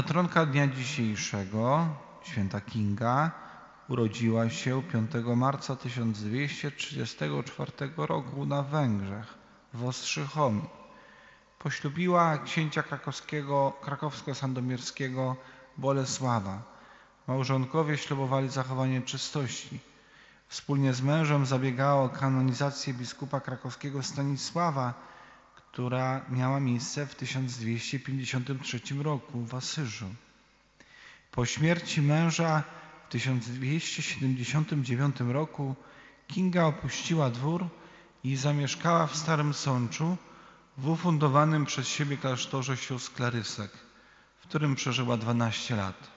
Patronka dnia dzisiejszego, święta Kinga, urodziła się 5 marca 1234 roku na Węgrzech, w Ostrzychomi. Poślubiła księcia krakowskiego, krakowsko-sandomierskiego Bolesława. Małżonkowie ślubowali zachowanie czystości. Wspólnie z mężem zabiegała o kanonizację biskupa krakowskiego Stanisława, która miała miejsce w 1253 roku w Asyżu. Po śmierci męża w 1279 roku Kinga opuściła dwór i zamieszkała w Starym Sączu w ufundowanym przez siebie klasztorze sióstr Klarysek, w którym przeżyła 12 lat.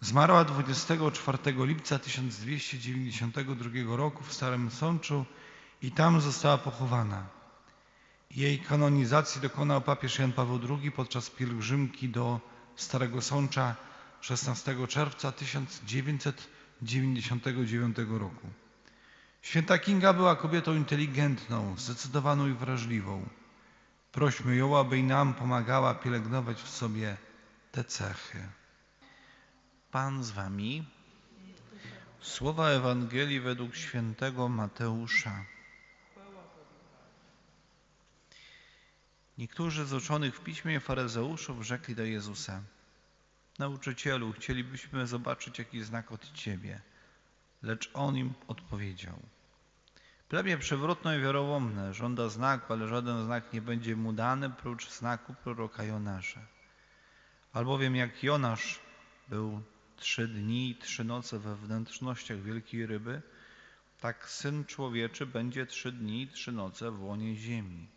Zmarła 24 lipca 1292 roku w Starym Sączu i tam została pochowana. Jej kanonizacji dokonał papież Jan Paweł II podczas pielgrzymki do Starego Sącza 16 czerwca 1999 roku. Święta Kinga była kobietą inteligentną, zdecydowaną i wrażliwą. Prośmy ją, aby i nam pomagała pielęgnować w sobie te cechy. Pan z wami. Słowa Ewangelii według świętego Mateusza. Niektórzy z uczonych w piśmie faryzeuszów rzekli do Jezusa: Nauczycielu, chcielibyśmy zobaczyć jakiś znak od Ciebie. Lecz on im odpowiedział: Plemię przewrotne i wiarołomne żąda znaku, ale żaden znak nie będzie mu dany prócz znaku proroka Jonasza. Albowiem jak Jonasz był trzy dni i trzy noce we wnętrznościach wielkiej ryby, tak Syn Człowieczy będzie trzy dni i trzy noce w łonie ziemi.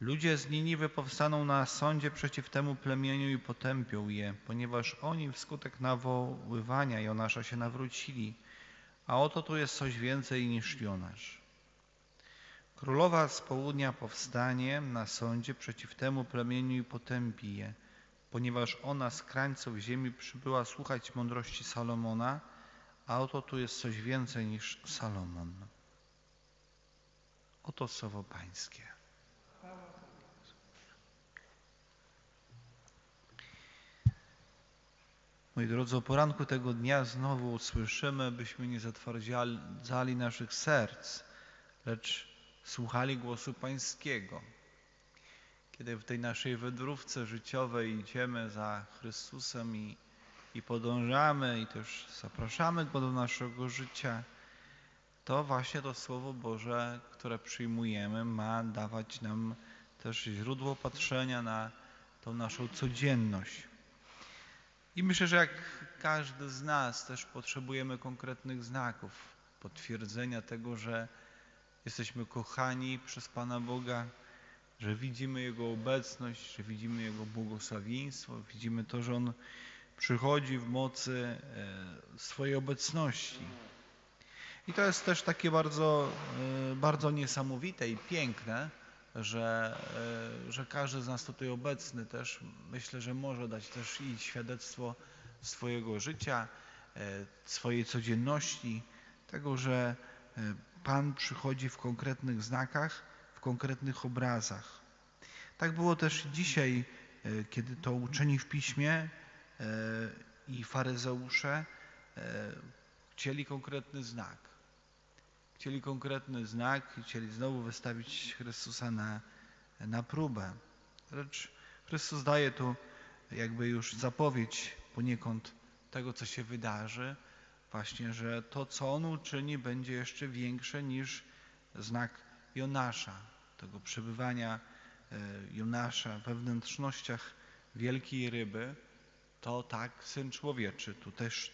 Ludzie z Niniwy powstaną na sądzie przeciw temu plemieniu i potępią je, ponieważ oni wskutek nawoływania Jonasza się nawrócili, a oto tu jest coś więcej niż Jonasz. Królowa z południa powstanie na sądzie przeciw temu plemieniu i potępi je, ponieważ ona z krańców ziemi przybyła słuchać mądrości Salomona, a oto tu jest coś więcej niż Salomon. Oto słowo Pańskie. Moi drodzy, o poranku tego dnia znowu usłyszymy, byśmy nie zatwardzali naszych serc, lecz słuchali głosu Pańskiego. Kiedy w tej naszej wędrówce życiowej idziemy za Chrystusem i, i podążamy i też zapraszamy Go do naszego życia, to właśnie to Słowo Boże, które przyjmujemy, ma dawać nam też źródło patrzenia na tą naszą codzienność. I myślę, że jak każdy z nas też potrzebujemy konkretnych znaków, potwierdzenia tego, że jesteśmy kochani przez Pana Boga, że widzimy Jego obecność, że widzimy Jego błogosławieństwo, widzimy to, że On przychodzi w mocy e, swojej obecności. I to jest też takie bardzo, e, bardzo niesamowite i piękne, że, e, że każdy z nas tutaj obecny też myślę, że może dać też i świadectwo swojego życia, swojej codzienności, tego, że Pan przychodzi w konkretnych znakach, w konkretnych obrazach. Tak było też dzisiaj, kiedy to uczeni w piśmie i faryzeusze chcieli konkretny znak. Chcieli konkretny znak chcieli znowu wystawić Chrystusa na, na próbę. Lecz Chrystus daje tu jakby już zapowiedź poniekąd tego, co się wydarzy, właśnie, że to, co On uczyni, będzie jeszcze większe niż znak Jonasza, tego przebywania e, Jonasza we wnętrznościach wielkiej ryby, to tak Syn Człowieczy. Tu też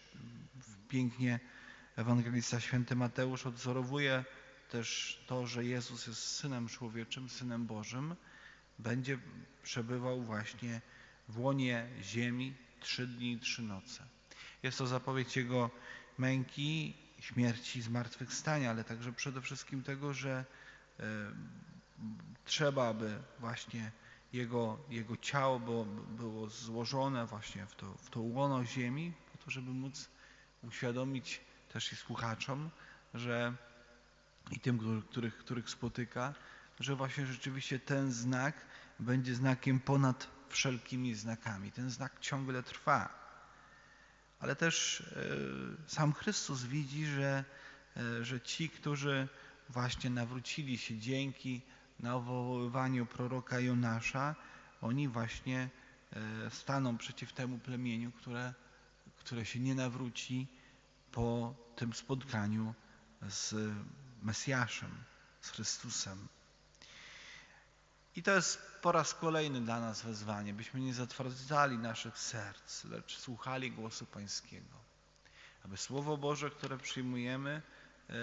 pięknie ewangelista święty Mateusz odwzorowuje też to, że Jezus jest Synem Człowieczym, Synem Bożym, będzie przebywał właśnie w łonie ziemi trzy dni i trzy noce. Jest to zapowiedź Jego męki, śmierci, zmartwychwstania, ale także przede wszystkim tego, że e, trzeba, aby właśnie jego, jego ciało było, było złożone właśnie w to, w to łono ziemi, po to, żeby móc uświadomić też i słuchaczom, że i tym, których, których spotyka, że właśnie rzeczywiście ten znak będzie znakiem ponad wszelkimi znakami. Ten znak ciągle trwa. Ale też e, sam Chrystus widzi, że, e, że ci, którzy właśnie nawrócili się dzięki nawoływaniu proroka Jonasza, oni właśnie e, staną przeciw temu plemieniu, które, które się nie nawróci po tym spotkaniu z Mesjaszem, z Chrystusem. I to jest po raz kolejny dla nas wezwanie, byśmy nie zatwardzali naszych serc, lecz słuchali głosu Pańskiego. Aby Słowo Boże, które przyjmujemy, e,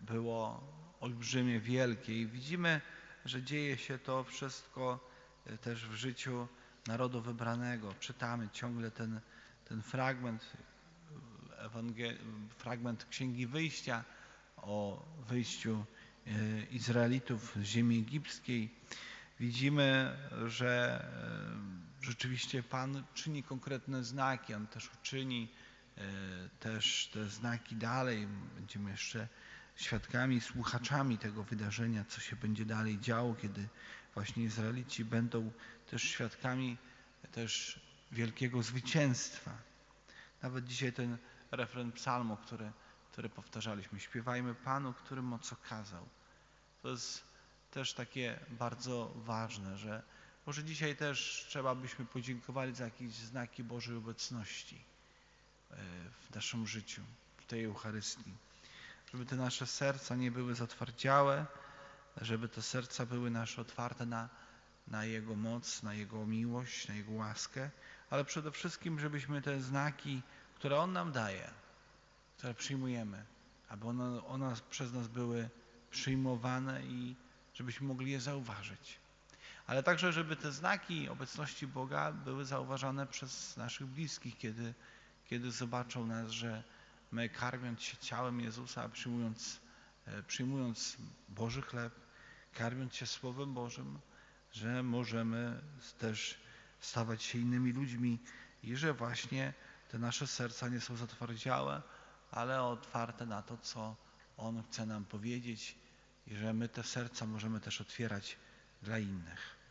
było olbrzymie, wielkie. I widzimy, że dzieje się to wszystko e, też w życiu narodu wybranego. Czytamy ciągle ten, ten fragment, fragment Księgi Wyjścia o wyjściu E, Izraelitów z ziemi egipskiej, widzimy, że e, rzeczywiście Pan czyni konkretne znaki, On też uczyni e, też te znaki dalej. Będziemy jeszcze świadkami, słuchaczami tego wydarzenia, co się będzie dalej działo, kiedy właśnie Izraelici będą też świadkami też wielkiego zwycięstwa. Nawet dzisiaj ten refren psalmu, który które powtarzaliśmy. Śpiewajmy Panu, który moc okazał. To jest też takie bardzo ważne, że może dzisiaj też trzeba byśmy podziękowali za jakieś znaki Bożej obecności e, w naszym życiu, w tej Eucharystii. Żeby te nasze serca nie były zatwardziałe, żeby te serca były nasze otwarte na, na Jego moc, na Jego miłość, na Jego łaskę, ale przede wszystkim, żebyśmy te znaki, które On nam daje, które przyjmujemy, aby one, one przez nas były przyjmowane i żebyśmy mogli je zauważyć. Ale także, żeby te znaki obecności Boga były zauważane przez naszych bliskich, kiedy, kiedy zobaczą nas, że my karmiąc się ciałem Jezusa, przyjmując, e, przyjmując Boży chleb, karmiąc się Słowem Bożym, że możemy też stawać się innymi ludźmi i że właśnie te nasze serca nie są zatwardziałe, ale otwarte na to, co On chce nam powiedzieć i że my te serca możemy też otwierać dla innych.